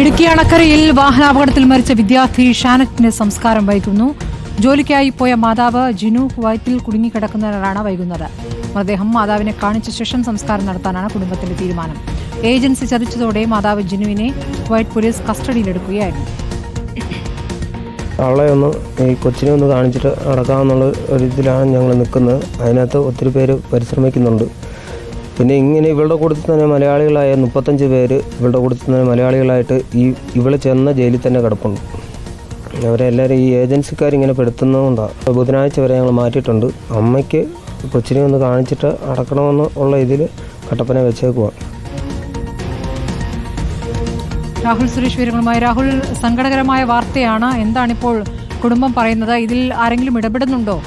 ഇടുക്കി അണക്കരയിൽ വാഹനാപകടത്തിൽ മരിച്ച വിദ്യാർത്ഥി ഷാനറ്റിന്റെ സംസ്കാരം വൈകുന്നു. ജോലിക്കായി പോയ മാതാവ് ജിനു കുവൈത്തിൽ കുടുങ്ങിക്കിടക്കുന്നതിനാണ് വൈകുന്നത്. മൃതദേഹം മാതാവിനെ കാണിച്ച ശേഷം സംസ്കാരം നടത്താനാണ് കുടുംബത്തിന്റെ തീരുമാനം. ഏജൻസി ചതിച്ചതോടെ മാതാവ് ജിനുവിനെ കുവൈറ്റ് പോലീസ് കസ്റ്റഡിയിലെടുക്കുകയായിരുന്നു. അവളെ ഒന്ന് ഈ കൊച്ചിനെ ഒന്ന് കാണിച്ചിട്ട് നടക്കാമെന്നുള്ള ഒരു ഇതിലാണ് ഞങ്ങൾ നിൽക്കുന്നത്. അതിനകത്ത് ഒത്തിരി പേര് പരിശ്രമിക്കുന്നുണ്ട്. പിന്നെ ഇങ്ങനെ ഇവളുടെ കൂട്ടത്തിൽ തന്നെ മലയാളികളായ മുപ്പത്തഞ്ച് പേര് ഇവളുടെ കൂട്ടത്തിൽ തന്നെ മലയാളികളായിട്ട് ഈ ഇവൾ ചെന്ന ജയിലിൽ തന്നെ കിടപ്പുണ്ട്. അവരെല്ലാവരും ഈ ഏജൻസിക്കാരിങ്ങനെ പെടുത്തുന്നതുകൊണ്ടാണ് ബുധനാഴ്ച വരെ ഞങ്ങൾ മാറ്റിയിട്ടുണ്ട്. അമ്മയ്ക്ക് കൊച്ചിനെ ഒന്ന് കാണിച്ചിട്ട് അടക്കണമെന്ന് ഉള്ള ഇതിൽ കട്ടപ്പന വെച്ചേക്കുവാണ് രാഹുൽ സുരേഷ് വിവരങ്ങളുമായി. രാഹുൽ സങ്കടകരമായ വാർത്തയാണ്. എന്താണിപ്പോൾ കുടുംബം പറയുന്നത്? ഇതിൽ ആരെങ്കിലും ഇടപെടുന്നുണ്ടോ?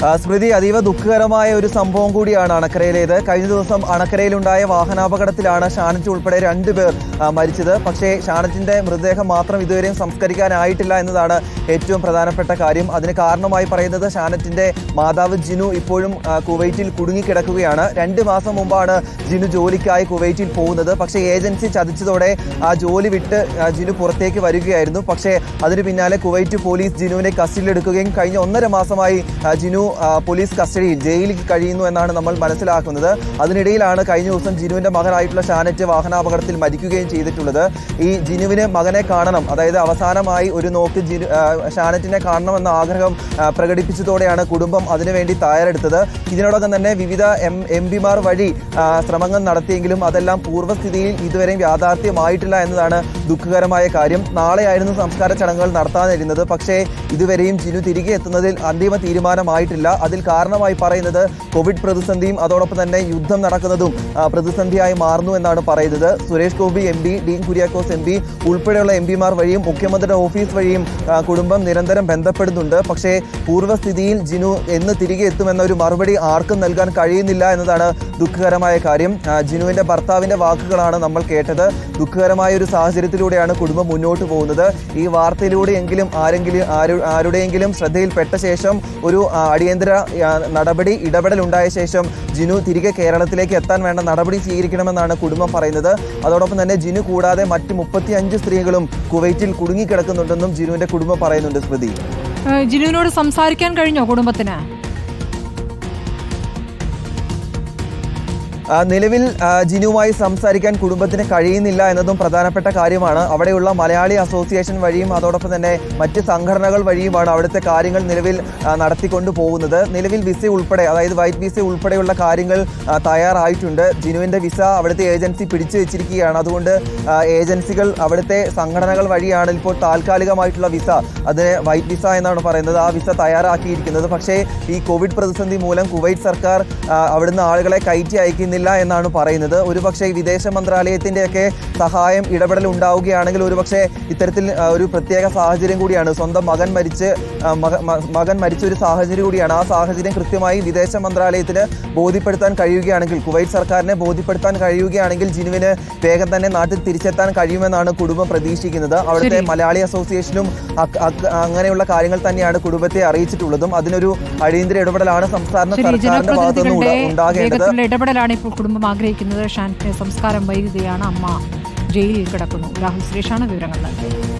സ്മൃതി അതീവ ദുഃഖകരമായ ഒരു സംഭവം കൂടിയാണ് അണക്കരയിലേത്. കഴിഞ്ഞ ദിവസം അണക്കരയിലുണ്ടായ വാഹനാപകടത്തിലാണ് ഷാനറ്റ് ഉൾപ്പെടെ രണ്ടുപേർ പേർ മരിച്ചത്. പക്ഷേ ഷാനറ്റിന്റെ മൃതദേഹം മാത്രം ഇതുവരെയും സംസ്കരിക്കാനായിട്ടില്ല എന്നതാണ് ഏറ്റവും പ്രധാനപ്പെട്ട കാര്യം. അതിന് കാരണമായി പറയുന്നത് ഷാനറ്റിന്റെ മാതാവ് ജിനു ഇപ്പോഴും കുവൈറ്റിൽ കുടുങ്ങിക്കിടക്കുകയാണ്. രണ്ട് മാസം മുമ്പാണ് ജിനു ജോലിക്കായി കുവൈറ്റിൽ പോകുന്നത്. പക്ഷേ ഏജൻസി ചതിച്ചതോടെ ആ ജോലി വിട്ട് ജിനു പുറത്തേക്ക് വരികയായിരുന്നു. പക്ഷേ അതിന് പിന്നാലെ കുവൈറ്റ് പോലീസ് ജിനുവിനെ കസ്റ്റഡിയിലെടുക്കുകയും കഴിഞ്ഞ ഒന്നര മാസമായി ജിനു പോലീസ് കസ്റ്റഡിയിൽ ജയിലിൽ കഴിയുന്നു എന്നാണ് നമ്മൾ മനസ്സിലാക്കുന്നത്. അതിനിടയിലാണ് കഴിഞ്ഞ ദിവസം ജിനുവിന്റെ മകനായിട്ടുള്ള ഷാനറ്റ് വാഹനാപകടത്തിൽ മരിക്കുകയും ചെയ്തിട്ടുള്ളത്. ഈ ജിനുവിന് മകനെ കാണണം അതായത് അവസാനമായി ഒരു നോക്ക് ജിനു ഷാനറ്റിനെ കാണണമെന്ന ആഗ്രഹം പ്രകടിപ്പിച്ചതോടെയാണ് കുടുംബം അതിനുവേണ്ടി തയ്യാറെടുത്തത്. ഇതിനോടകം തന്നെ വിവിധ എം എം പിമാർ വഴി ശ്രമങ്ങൾ നടത്തിയെങ്കിലും അതെല്ലാം പൂർവസ്ഥിതിയിൽ ഇതുവരെയും യാഥാർത്ഥ്യമായിട്ടില്ല എന്നതാണ് ദുഃഖകരമായ കാര്യം. നാളെയായിരുന്നു സംസ്കാര ചടങ്ങുകൾ നടത്താനിരുന്നത്. പക്ഷേ ഇതുവരെയും ജിനു തിരികെ എത്തുന്നതിൽ അന്തിമ തീരുമാനമായിട്ടില്ല. അതിൽ കാരണമായി പറയുന്നത് കോവിഡ് പ്രതിസന്ധിയും അതോടൊപ്പം തന്നെ യുദ്ധം നടക്കുന്നതും പ്രതിസന്ധിയായി മാറുന്നു എന്നാണ് പറയുന്നത്. Suresh Gopi M P Dean Kuriakose M P ഉൾപ്പെടെയുള്ള എം പിമാർ വഴിയും മുഖ്യമന്ത്രിയുടെ ഓഫീസ് വഴിയും കുടുംബം നിരന്തരം ബന്ധപ്പെടുന്നുണ്ട്. പക്ഷേ പൂർവസ്ഥിതിയിൽ ജിനു എന്ന് തിരികെ എത്തുമെന്ന ഒരു മറുപടി ആർക്കും നൽകാൻ കഴിയുന്നില്ല എന്നതാണ് ദുഃഖകരമായ കാര്യം. ജിനുവിന്റെ ജിനുവിന്റെ ഭർത്താവിന്റെ വാക്കുകളാണ് നമ്മൾ കേട്ടത്. ദുഃഖകരമായ ഒരു സാഹചര്യത്തിലൂടെയാണ് കുടുംബം മുന്നോട്ട് പോകുന്നത്. ഈ വാർത്തയിലൂടെയെങ്കിലും ആരെങ്കിലും ആരു ആരുടെയെങ്കിലും ശ്രദ്ധയിൽപ്പെട്ട ശേഷം ഒരു അടിയന്തര നടപടി ഇടപെടൽ ഉണ്ടായ ശേഷം ജിനു തിരികെ കേരളത്തിലേക്ക് എത്താൻ വേണ്ട നടപടി സ്വീകരിക്കണമെന്നാണ് കുടുംബം പറയുന്നത്. അതോടൊപ്പം തന്നെ ജിനു കൂടാതെ മറ്റ് മുപ്പത്തിയഞ്ച് സ്ത്രീകളും കുവൈറ്റിൽ കുടുങ്ങിക്കിടക്കുന്നുണ്ടെന്നും ജിനുവിന്റെ കുടുംബം പറയുന്നുണ്ട് സ്മൃതി. ജിനുവിനോട് സംസാരിക്കാൻ കഴിഞ്ഞോ കുടുംബത്തിന്? നിലവിൽ ജിനുവുമായി സംസാരിക്കാൻ കുടുംബത്തിന് കഴിയുന്നില്ല എന്നതും പ്രധാനപ്പെട്ട കാര്യമാണ്. അവിടെയുള്ള മലയാളി അസോസിയേഷൻ വഴിയും അതോടൊപ്പം തന്നെ മറ്റ് സംഘടനകൾ വഴിയുമാണ് അവിടുത്തെ കാര്യങ്ങൾ നിലവിൽ നടത്തിക്കൊണ്ടു പോകുന്നത്. നിലവിൽ വിസ ഉൾപ്പെടെ അതായത് വൈറ്റ് വിസ ഉൾപ്പെടെയുള്ള കാര്യങ്ങൾ തയ്യാറായിട്ടുണ്ട്. ജിനുവിന്റെ വിസ അവിടുത്തെ ഏജൻസി പിടിച്ചു വെച്ചിരിക്കുകയാണ്. അതുകൊണ്ട് ഏജൻസികൾ അവിടുത്തെ സംഘടനകൾ വഴിയാണ് ഇപ്പോൾ താൽക്കാലികമായിട്ടുള്ള വിസ അതിന് വൈറ്റ് വിസ എന്നാണ് പറയുന്നത്. ആ വിസ തയ്യാറാക്കിയിരിക്കുന്നത്. പക്ഷേ ഈ കോവിഡ് പ്രതിസന്ധി മൂലം കുവൈറ്റ് സർക്കാർ അവിടുന്ന് ആളുകളെ കയറ്റി അയക്കുന്നില്ല. എന്നാണ് പറയുന്നത്. ഒരുപക്ഷെ വിദേശ മന്ത്രാലയത്തിന്റെയൊക്കെ സഹായം ഇടപെടൽ ഉണ്ടാവുകയാണെങ്കിൽ ഒരുപക്ഷെ ഇത്തരത്തിൽ ഒരു പ്രത്യേക സാഹചര്യം കൂടിയാണ്. സ്വന്തം മകൻ മരിച്ച് മകൻ മരിച്ച ഒരു സാഹചര്യം കൂടിയാണ്. ആ സാഹചര്യം കൃത്യമായി വിദേശ മന്ത്രാലയത്തിന് ബോധ്യപ്പെടുത്താൻ കഴിയുകയാണെങ്കിൽ കുവൈറ്റ് സർക്കാരിനെ ബോധ്യപ്പെടുത്താൻ കഴിയുകയാണെങ്കിൽ ജിനുവിന് വേഗം തന്നെ നാട്ടിൽ തിരിച്ചെത്താൻ കഴിയുമെന്നാണ് കുടുംബം പ്രതീക്ഷിക്കുന്നത്. അവിടുത്തെ മലയാളി അസോസിയേഷനും അങ്ങനെയുള്ള കാര്യങ്ങൾ തന്നെയാണ് കുടുംബത്തെ അറിയിച്ചിട്ടുള്ളതും. അതിനൊരു അടിയന്തര ഇടപെടലാണ് സംസ്ഥാന സർക്കാരിന്റെ ഭാഗത്തുനിന്ന് ഉണ്ടാകേണ്ടത്. ഇടപെടലാണ് ഇപ്പോൾ കുടുംബം ആഗ്രഹിക്കുന്നത് ഷാനറ്റിന്റെ സംസ്കാരം വൈകുകയാണ് അമ്മ. ജയിലിൽ കിടക്കുന്നു. രാഹുൽ സുരേഷാണ് വിവരങ്ങൾ നൽകിയത്.